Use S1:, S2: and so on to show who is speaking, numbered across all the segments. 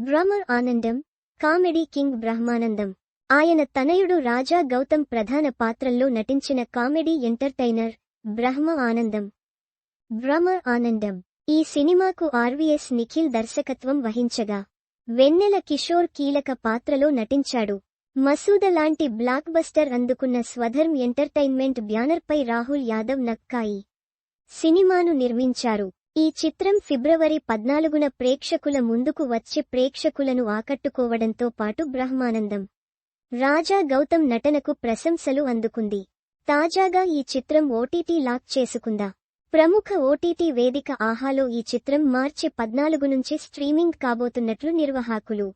S1: బ్రహ్మర్ ఆనందం comedy king Brahmanandam. ఆయన తనయుడు రాజా గౌతమ్ ప్రధాన పాత్రల్లో నటించిన కామెడీ ఎంటర్టైనర్ బ్రహ్మ ఆనందం. భ్రమర్ ఆనందం. ఈ సినిమాకు ఆర్వీఎస్ నిఖిల్ దర్శకత్వం వహించగా వెన్నెల కిషోర్ కీలక పాత్రలో నటించాడు. మసూద లాంటి బ్లాక్ బస్టర్ అందుకున్న స్వధర్మ్ ఎంటర్టైన్మెంట్ బ్యానర్పై రాహుల్ యాదవ్ నక్కాయి. సినిమాను నిర్మించారు. ఈ చిత్రం ఫిబ్రవరి పద్నాలుగున ప్రేక్షకుల ముందుకు వచ్చి ప్రేక్షకులను ఆకట్టుకోవడంతో పాటు బ్రహ్మానందం రాజా గౌతమ్ నటనకు ప్రశంసలు అందుకుంది. తాజాగా ఈ చిత్రం ఓటీటీ లాక్ చేసుకుందా? ప్రముఖ ఓటీటీ వేదిక ఆహాలో ఈ చిత్రం మార్చి పద్నాలుగు నుంచి స్ట్రీమింగ్ కాబోతున్నట్లు నిర్వాహకులు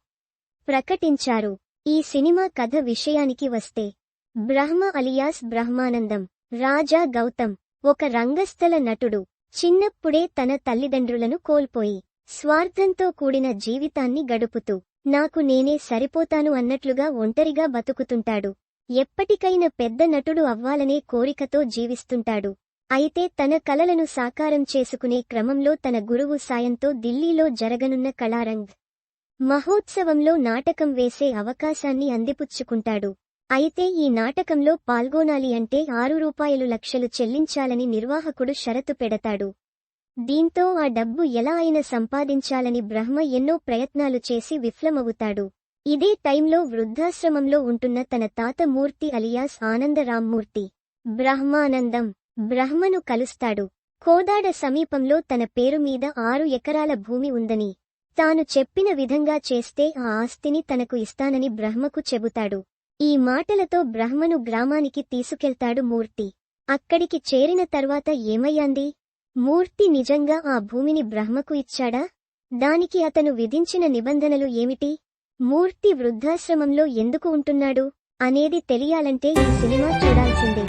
S1: ప్రకటించారు. ఈ సినిమా కథ విషయానికి వస్తే బ్రహ్మ అలియాస్ బ్రహ్మానందం రాజా గౌతమ్ ఒక రంగస్థల నటుడు. చిన్నప్పుడే తన తల్లిదండ్రులను కోల్పోయి స్వార్థంతో కూడిన జీవితాన్ని గడుపుతూ నాకు నేనే సరిపోతాను అన్నట్లుగా ఒంటరిగా బతుకుతుంటాడు. ఎప్పటికైనా పెద్ద నటుడు అవ్వాలనే కోరికతో జీవిస్తుంటాడు. అయితే తన కలలను సాకారం చేసుకునే క్రమంలో తన గురువు సాయంతో ఢిల్లీలో జరగనున్న కళారంగ్ మహోత్సవంలో నాటకం వేసే అవకాశాన్ని అందిపుచ్చుకుంటాడు. అయితే ఈ నాటకంలో పాల్గొనాలి అంటే ఆరు రూపాయలు లక్షలు చెల్లించాలని నిర్వాహకుడు షరతు పెడతాడు. దీంతో ఆ డబ్బు ఎలా అయినా సంపాదించాలని బ్రహ్మ ఎన్నో ప్రయత్నాలు చేసి విఫలమవుతాడు. ఇదే టైంలో వృద్ధాశ్రమంలో ఉంటున్న తన తాత మూర్తి అలియాస్ ఆనందరామ్మూర్తి బ్రహ్మానందం బ్రహ్మను కలుస్తాడు. కోదాడ సమీపంలో తన పేరు మీద ఆరు ఎకరాల భూమి ఉందని తాను చెప్పిన విధంగా చేస్తే ఆ ఆస్తిని తనకు ఇస్తానని బ్రహ్మకు చెబుతాడు. ఈ మాటలతో బ్రహ్మను గ్రామానికి తీసుకెళ్తాడు మూర్తి. అక్కడికి చేరిన తర్వాత ఏమయ్యాంది? మూర్తి నిజంగా ఆ భూమిని బ్రహ్మకు ఇచ్చాడా? దానికి అతను విధించిన నిబంధనలు ఏమిటి? మూర్తి వృద్ధాశ్రమంలో ఎందుకు ఉంటున్నాడు? అనేది తెలియాలంటే ఈ సినిమా చూడాల్సిందే.